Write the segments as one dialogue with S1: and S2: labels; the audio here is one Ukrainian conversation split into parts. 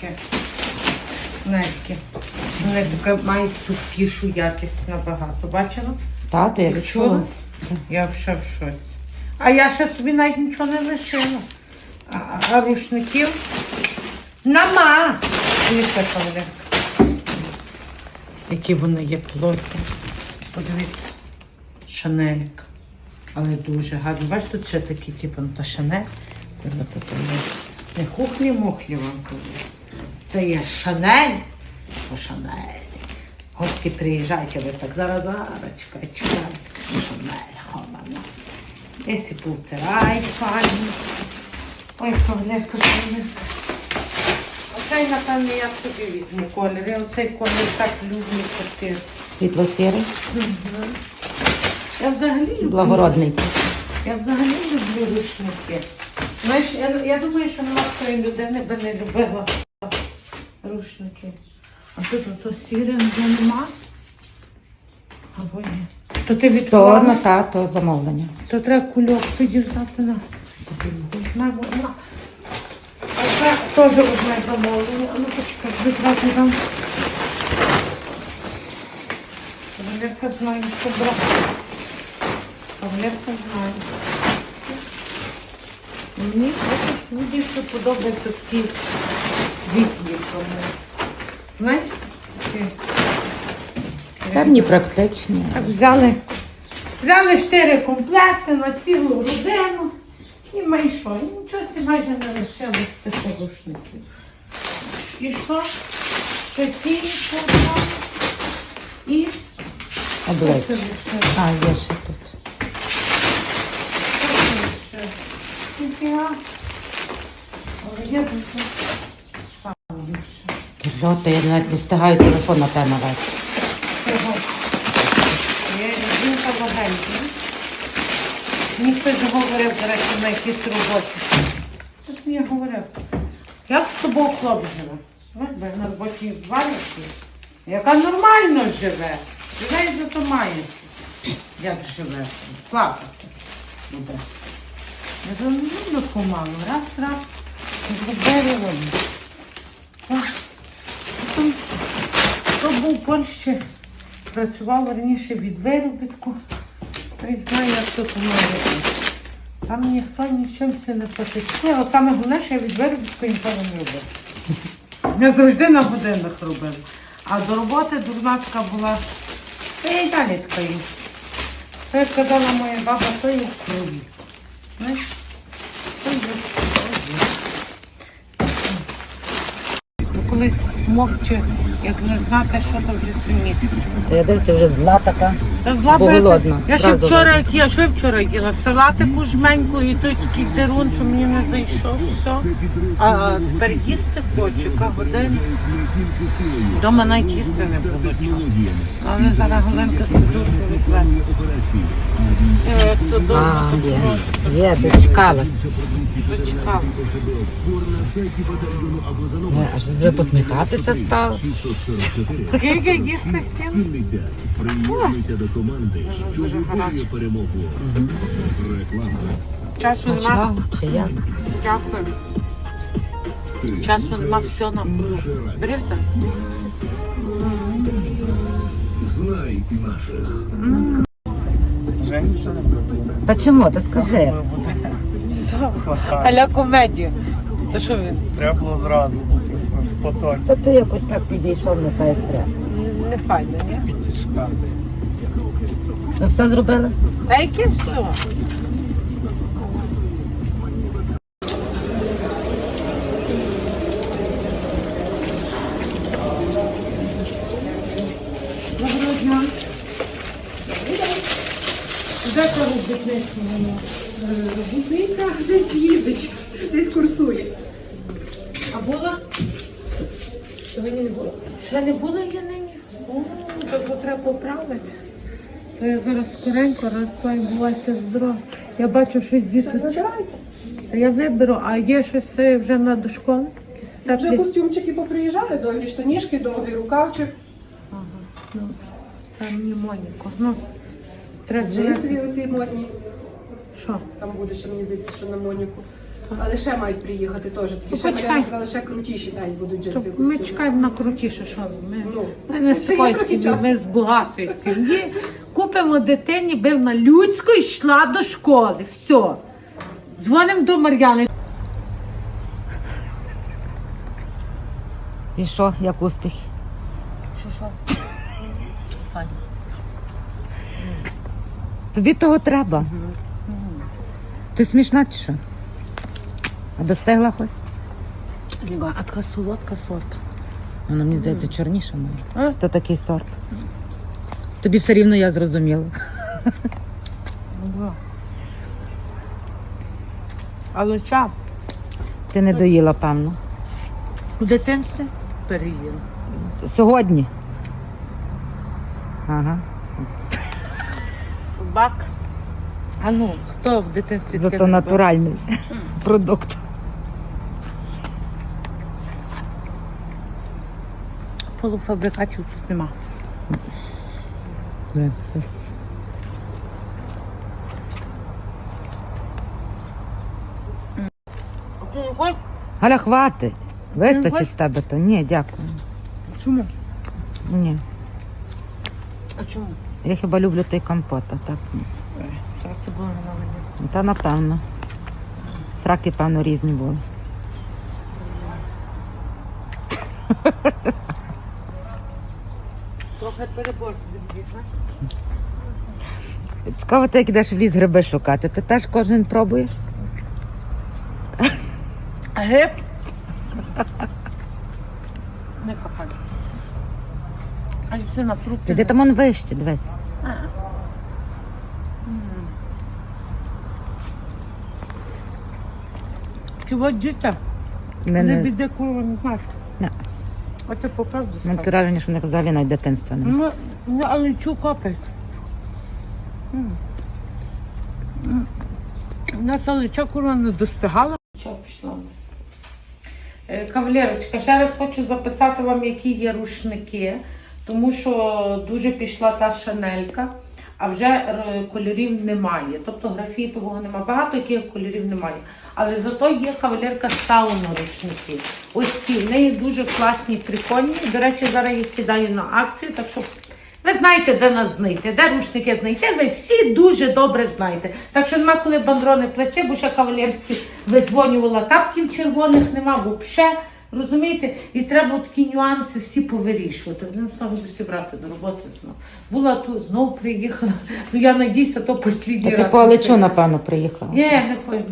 S1: таке. Нельки. Вони таке мають сухішу якість набагато. Бачила?
S2: Тато, я
S1: Чула?
S2: відчула.
S1: Я вже в шоці. А я ще собі навіть нічого не лишила. А, а- рушників нема. Дивіться, кавалерка. Які вони є плотні. Подивіться. Шанелька. Але дуже гарно. Бачите, тут ще такі, типу, ну, та шанель. Не Не вам кажу. Це є шанель. По шанель. Гості приїжджайте, ви так зараз зараз чекайте. Шанель, хована. Десь і повтирай, файно. Ой, кавалерка, кавалерка. Оцей, напевно, я собі візьму колір. Я оцей колір так люблю картин.
S2: Світло сірий,
S1: Я взагалі люблю.
S2: благородний.
S1: Я взагалі люблю рушники. Знаєш, я, я думаю, що такої людини би не любила рушники. А що тут то сіре вже нема? Або ні. То ти
S2: То
S1: відклала?
S2: на тато замовлення.
S1: То треба кульок тоді взяти на. На, на. А це теж одне замовлення. А ну почекай, відразу дам. Кавалерка знає, що брати. Кавалерка знає. Мені якось більше подобаються такі світлі тому. Знаєш?
S2: Певні практичні.
S1: Так взяли, взяли чотири комплекти на цілу родину і ми і? Нічого майже не лишилось тих рушників. І що? Ще ці і
S2: Обличчя. А, є ще тут.
S1: Що це? Але є тут.
S2: Льота, я навіть не встигаю телефон на те навести.
S1: Є жінка вагенька. Мені хтось говорив, до речі, на якійсь роботі. Хтось мені говорив. Як з тобою хлоп живе? Бо я на роботі валюці. Яка нормально живе. Живе і зато має. Як живе. Плакати буде. Я думаю, ну, помалу. Раз, раз. Зробили Потім Хто був в Польщі, працював раніше від виробітку, той знає, як тут робить. Там ніхто нічим все не потече. А саме головне, що я від виробітку ніколи не робила. Я завжди на годинах робила. А до роботи дурна така була. Та й далі така є. Це як казала моя баба, то є в крові. Знаєш? То є в крові. Ну, Колись мовче, як не знати, що то вже суміти.
S2: Та я дивлюся, вже зла така.
S1: Та зла
S2: Бо
S1: би
S2: голодна,
S1: Я ще
S2: зразу
S1: вчора, як я я вчора їла? Салатику жменьку і той такий дерун, що мені не зайшов, все. А тепер їсти хочу, яка година. Дома навіть їсти не було чого. Але зараз Голенка з душу відведе. Я як то дома, то
S2: є. Є, дочекалась.
S1: дочекала.
S2: Е, Аж вже посміхатися
S1: Так як я їсти хотіла.
S3: Приєднуйся до команди, що виборює перемогу. Реклама.
S1: Часу нема. Дякую. Часу нема, все на ходу.
S3: Знай наших.
S2: Та чому? Та скажи.
S1: Аля комедію. Та що він?
S4: Треба було зразу потоці
S2: Та ти якось так підійшов, не так як треба.
S1: Не файно, ні?
S4: підтяжка.
S2: Ви все зробили?
S1: Та яке все? Доброго дня. Де це робітниця мене?
S5: Робітниця десь їздить, було.
S1: Не було я нині? О, то треба поправити. То я зараз скоренько, і бувайте здорові. Я бачу, що діти. Та я виберу, а є щось е, вже на до школи? Якісь
S5: Вже
S1: теплі?
S5: костюмчики поприїжджали, довгі штанішки, довгий рукавчик,
S1: Ну, там мені Моніко. Ну, треба
S5: джинсові оці модні.
S1: Що?
S5: Там буде ще мені здається, що на Моніку. Але ще мають приїхати теж. Такі ще
S1: Ну, почекай.
S5: мене сказали, ще крутіші навіть будуть джинси.
S1: Ми
S5: костюми.
S1: чекаємо на крутіше, що ми.
S5: Ну,
S1: Ми не з
S5: ще є
S1: такої
S5: трохи
S1: сім'ї,
S5: часу.
S1: ми з багатої сім'ї. Купимо дитині, би вона людсько йшла до школи. Все. Дзвонимо до Мар'яни.
S2: І що, як успіх?
S1: Що що? Файно.
S2: Тобі того треба. Ти смішна чи що? А достигла хоч?
S1: Люба, а така солодка сорт.
S2: Вона мені здається чорніша може. То такий сорт. Тобі все рівно я зрозуміла.
S1: Але ча,
S2: Ти не доїла, певно.
S1: у дитинстві переїла.
S2: Сьогодні. Ага.
S1: Бак. А ну, хто в дитинстві таке
S2: Зато
S1: не
S2: натуральний продукт.
S1: Полуфабрикатів тут нема.
S2: Ось. Галя, хватить. Вистачить з тебе то. Ні, дякую.
S1: Чому?
S2: Ні.
S1: А чому?
S2: Я хіба люблю той компот, а так. ні.
S1: Серце було на мене.
S2: Та напевно. Сраки, певно, різні були.
S1: Трохи перебор собі, знаєш?
S2: Цікаво, ти як ідеш в ліс гриби шукати. Ти теж кожен пробуєш?
S1: Гриб? Не копай. Аж це на фрукти.
S2: Ти там он вище, дивись.
S1: Чого діти?
S2: Не,
S1: Не
S2: не,
S1: біде курва, не знаєш. А ти по правді
S2: Мене
S1: скажеш.
S2: таке враження, що в них взагалі навіть дитинства немає.
S1: Ну, ну, але чу. М. М. У нас алича курва не достигала. Що пішла? Е, Кавалерочка, ще раз хочу записати вам, які є рушники, тому що дуже пішла та шанелька, а вже е, кольорів немає. Тобто графітового немає. Багато яких кольорів немає. Але зато є кавалерка сауна рушники. Ось ці, в неї дуже класні, прикольні. До речі, зараз їх кидаю на акцію, так що ви знаєте, де нас знайти, де рушники знайти, ви всі дуже добре знаєте. Так що нема коли бандрони плести, бо ще кавалерці визвонювала тапків червоних, нема взагалі. Розумієте? І треба такі нюанси всі повирішувати. Ну, знову буду всі брати до роботи знову. Була тут, знову приїхала. Ну я надіюся, то послідній
S2: Та
S1: раз.
S2: ти по Алечу, напевно, приїхала.
S1: Ні, не хочу.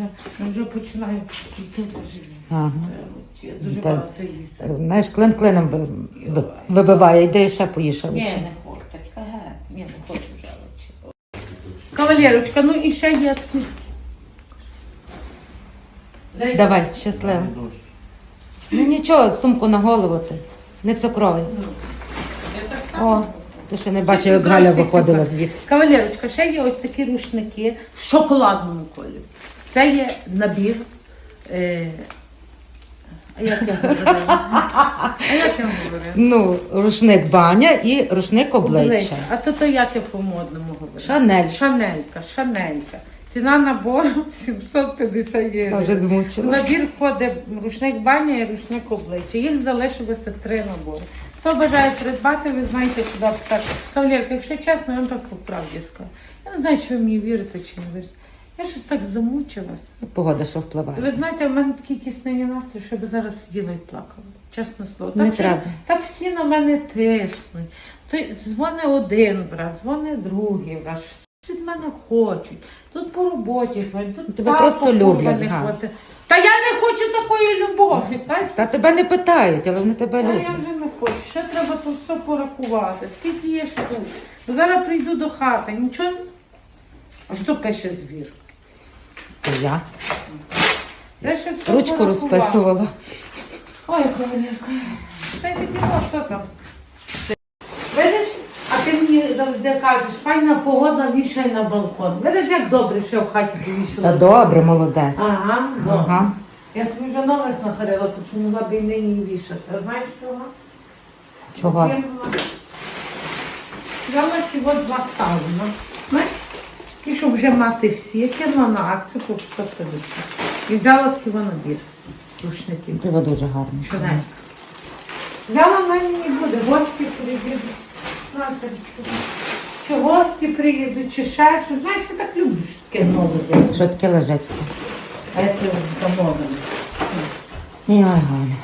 S1: Вже починаю йти на живі.
S2: Ага.
S1: Я дуже
S2: Так.
S1: багато їсти.
S2: Знаєш, клин клином ви- ви- вибиває, йди ще поїш
S1: Ні,
S2: Алечу.
S1: не хочу. Ага, ні, не хочу вже. Олечі. Кавалерочка, ну і ще є такі. Дай-
S2: Давай, щасливо. Ну нічого, сумку на голову ти. Не цукровий. О, ти ще не бачив, як Галя виходила звідси.
S1: Кавалерочка, ще є ось такі рушники в шоколадному кольорі. Це є набір. Е... А як я говорила? А як я говорила?
S2: Ну, рушник баня і рушник обличчя.
S1: А то то як я по-модному говорю?
S2: Шанель.
S1: Шанелька, шанелька. Ціна набору 750 євро.
S2: вже змучилась.
S1: набір входить рушник баня і рушник обличчя. Їх залишилося три набори. Хто бажає придбати, ви знаєте, куди писати. Кавалерка, якщо чесно, я вам так по правді скажу. Я не знаю, чи ви мені вірите, чи не вірите. Я щось так замучилась.
S2: Погода, що впливає.
S1: Ви знаєте, в мене такий кисний настрій, що я би зараз сиділа і плакала. Чесне слово.
S2: Не
S1: так, що-
S2: треба.
S1: так всі на мене тиснуть. Дзвони один брат, дзвони другий брат. Від мене хочуть. Тут по роботі дзвонять, тут
S2: Тебе
S1: папа
S2: просто
S1: курва
S2: люблять,
S1: не
S2: Га.
S1: хватить. Та я не хочу такої любові. Та,
S2: Та тебе не питають, але вони тебе
S1: та я
S2: люблять.
S1: вже не хочу. Ще треба то все порахувати. Скільки є штук. Ну, Зараз прийду до хати. Нічого. А що пише звір?
S2: То я
S1: Я ще все
S2: ручку
S1: порахувала.
S2: розписувала.
S1: Ой, кавалерка. Та й такі що там. Видиш, а ти мені завжди кажеш, файна погода, вішай на балкон. Видиш, як добре, що я в хаті повішала.
S2: Та добре, молоде.
S1: Ага, добре.
S2: Ага.
S1: Я собі вже нових нахарила, що могла б і нині вішати. А знаєш чого?
S2: Чого?
S1: Я Взяла всього два ставлена. Знаєш? І щоб вже мати всі, я кинула на акцію по 150. І взяла такий набір рушників.
S2: Тебе дуже гарно.
S1: Чудненько. Взяла в мене не буде, гості приїдуть. Знаєте, Чи гості приїдуть, чи ще щось. Знаєш, я так люблю що таке нове.
S2: Що таке лежить?
S1: А я це замовила.
S2: Ой, Галя.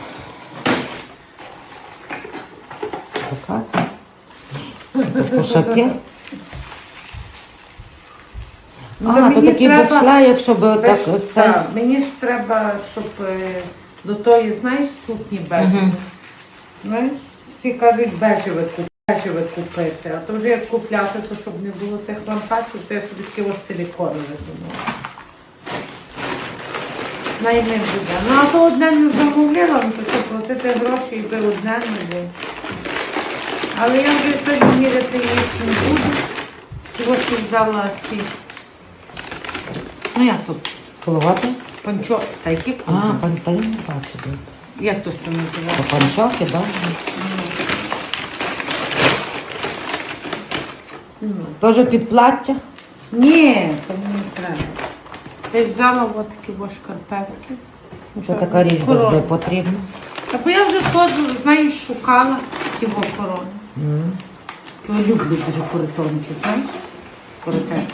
S2: Показуй. Кошаки.
S1: Ну,
S2: А, то
S1: мені
S2: такий
S1: треба-
S2: без шлейок, щоб так
S1: Без-
S2: оце.
S1: так, мені ж треба, щоб е, до тої, знаєш, сукні бежеві. Знаєш, всі кажуть бежеве купити. Бежеве купити, а то вже як купляти, то щоб не було тих лампасів, то я собі такі ось силіконове думала. Найми буде. Ну, а то одне не замовляла, ну то що платити гроші і би одне не було. Але я вже сьогодні міряти їх не буду. Чого ти взяла ті? Ну як тут?
S2: Колувати?
S1: Панчо. Та які
S2: А, панталін не бачу.
S1: Як то це називає?
S2: То панчохи, так? Теж під плаття?
S1: Ні, то мені не треба. Ти взяла от такі во шкарпетки.
S2: Це така річ
S1: Корона.
S2: завжди потрібна.
S1: Та бо я вже то, знаєш, шукала ті во корони.
S2: М.
S1: Я люблю дуже коротонки, знаєш? Коротеси.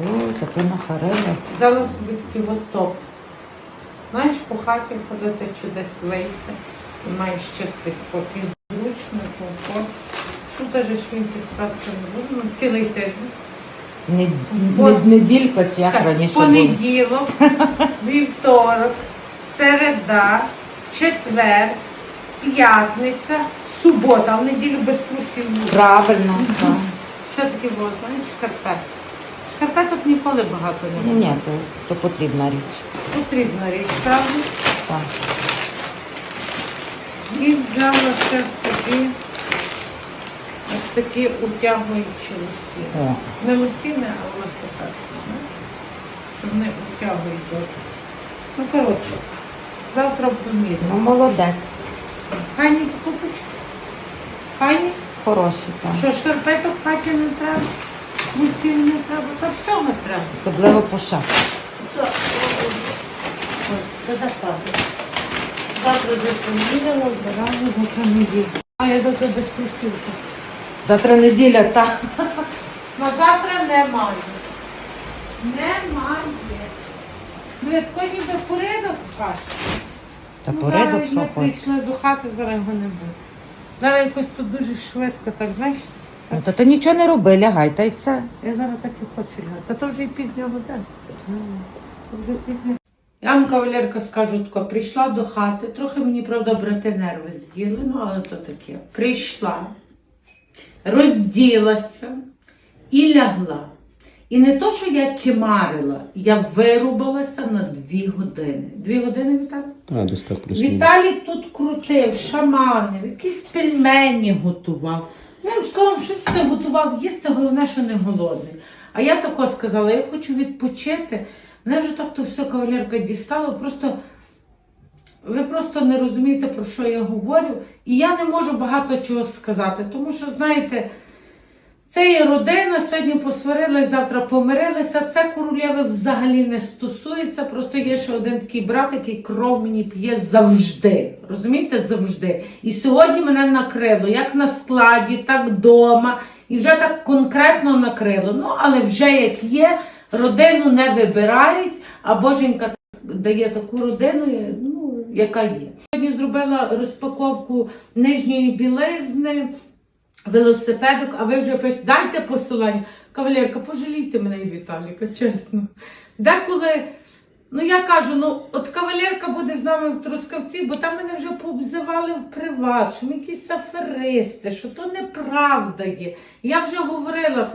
S2: Ой, таке нахарили.
S1: Взяла собі такий от топ. Знаєш, по хаті ходити чи десь вийти. І маєш чистий спокій, зручно, комфорт. Тут не буду, ну цілий тиждень.
S2: Не,
S1: Бо-
S2: не, неділька, чи як раніше було.
S1: Понеділок, вівторок, середа, четвер, п'ятниця, субота, в неділю без ні.
S2: Правильно, так.
S1: Що таке було, знаєш, шкарпет. Шкарпеток ніколи багато не
S2: Ні,
S1: було.
S2: ні, то, то потрібна річ.
S1: Потрібна річ, правда?
S2: Так.
S1: І взяла ще такі, такі утягуючі лосі.
S2: О,
S1: Не лосіни, а велосипед. Щоб не утягують. Ну, коротше, завтра
S2: ну
S1: помірно.
S2: молодець.
S1: Хані покупочки? Хані?
S2: Хороший, так.
S1: Що, шкарпеток в хаті не треба? Лосін не треба? Та всього треба.
S2: Особливо по шапці.
S1: Ой, це так правда. Завтра вже поміряла, збирала, завтра. А я завтра без трусівки.
S2: Завтра неділя, так.
S1: На завтра немає. Немає. Ну, я такий ніби порядок кажу.
S2: Та
S1: Ну,
S2: порядок,
S1: зараз
S2: що
S1: Ми
S2: хочеш.
S1: прийшли до хати, зараз його не буде. Зараз якось тут дуже швидко, так знаєш.
S2: Ну, то ти нічого не роби, лягай, та й все.
S1: Я зараз так і хочу лягати. Та то вже і пізня година. То вже пізня. Я вам, кавалерка, скажу тако, прийшла до хати, трохи мені, правда, брати нерви з'їли, ну але то таке. Прийшла, розділася і лягла. І не то, що я кимарила, я вирубалася на дві години. Дві години, Віталій?
S3: Та, десь так
S1: Віталік тут крутив, шаманив, якісь пельмені готував. Ну, їм словом, щось це готував їсти, головне, що не голодний. А я тако сказала, я хочу відпочити. Мене вже так то все кавалерка дістала, просто ви просто не розумієте, про що я говорю. І я не можу багато чого сказати, тому що, знаєте, це є родина, сьогодні посварились, завтра помирилися. Це королєви взагалі не стосується. Просто є ще один такий брат, який кров мені п'є завжди. Розумієте, завжди. І сьогодні мене накрило, як на складі, так вдома. І вже так конкретно накрило. Ну, але вже як є, родину не вибирають, а Боженька дає таку родину, ну, яка є. Сьогодні зробила розпаковку нижньої білизни велосипедок, а ви вже пишете, дайте посилання. Кавалерка, пожалійте мене і Віталіка, чесно. Деколи, ну я кажу, ну от кавалерка буде з нами в Трускавці, бо там мене вже пообзивали в приват, що ми якісь аферисти, що то неправда є. Я вже говорила,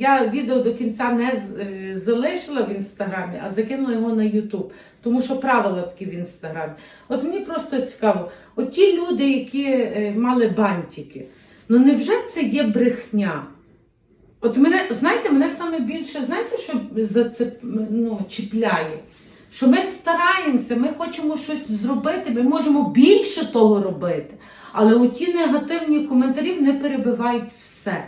S1: я відео до кінця не е, залишила в інстаграмі, а закинула його на Ютуб, тому що правила такі в інстаграмі. От мені просто цікаво, от ті люди, які е, мали бантики, ну невже це є брехня? От мене, знаєте, мене саме більше, знаєте, що за це ну, чіпляє? Що ми стараємося, ми хочемо щось зробити, ми можемо більше того робити. Але оті негативні коментарі не перебивають все.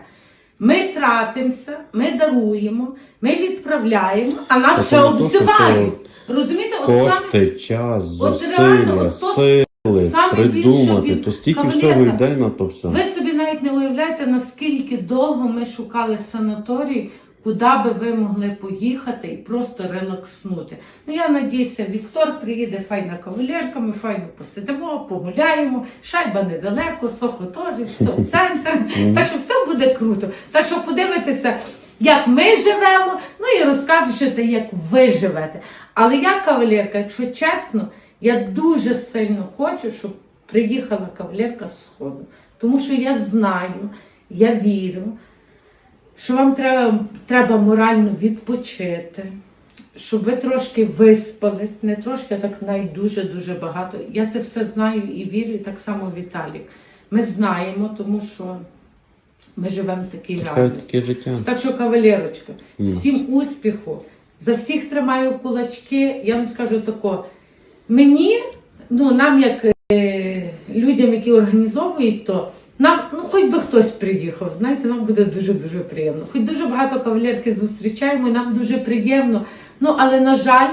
S1: Ми тратимося, ми даруємо, ми відправляємо, а нас ще обзивають. Розумієте, от саме
S6: Кошти, час,
S1: От реально, от то
S6: сили,
S1: саме
S6: придумати,
S1: від
S6: то стільки
S1: кавалерка.
S6: всього йде на то все.
S1: Ви собі навіть не уявляєте, наскільки довго ми шукали санаторій, куди би ви могли поїхати і просто релакснути. Ну я надіюся, Віктор приїде файна кавалерка, ми файно посидимо, погуляємо. Шайба недалеко, сохо теж, все центр. так що все буде круто. Так що подивитися, як ми живемо, ну і розкажете, як ви живете. Але я кавалерка, якщо чесно, я дуже сильно хочу, щоб приїхала кавалерка з сходу. Тому що я знаю, я вірю, що вам треба, треба морально відпочити, щоб ви трошки виспались, не трошки, а так навіть дуже-дуже багато. Я це все знаю і вірю, і так само Віталік. Ми знаємо, тому що ми живемо в такій
S6: Таке, життя.
S1: Так що, кавалерочка, всім успіху, за всіх тримаю кулачки. Я вам скажу тако, мені, ну нам як е, людям, які організовують то, нам, ну хоч би хтось приїхав, знаєте, нам буде дуже-дуже приємно. Хоч дуже багато кавалерки зустрічаємо, і нам дуже приємно. Ну, але, на жаль,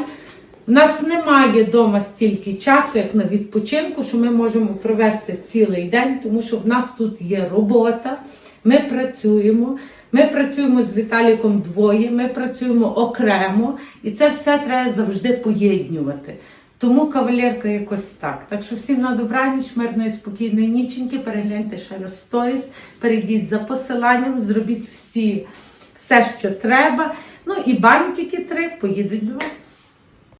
S1: в нас немає вдома стільки часу, як на відпочинку, що ми можемо провести цілий день, тому що в нас тут є робота, ми працюємо. Ми працюємо з Віталіком двоє, ми працюємо окремо, і це все треба завжди поєднювати. Тому кавалерка якось так. Так що всім на добраніч, мирної, спокійної ніченьки. Перегляньте ще раз сторіс, перейдіть за посиланням, зробіть всі, все, що треба. Ну і бантики три поїдуть до вас.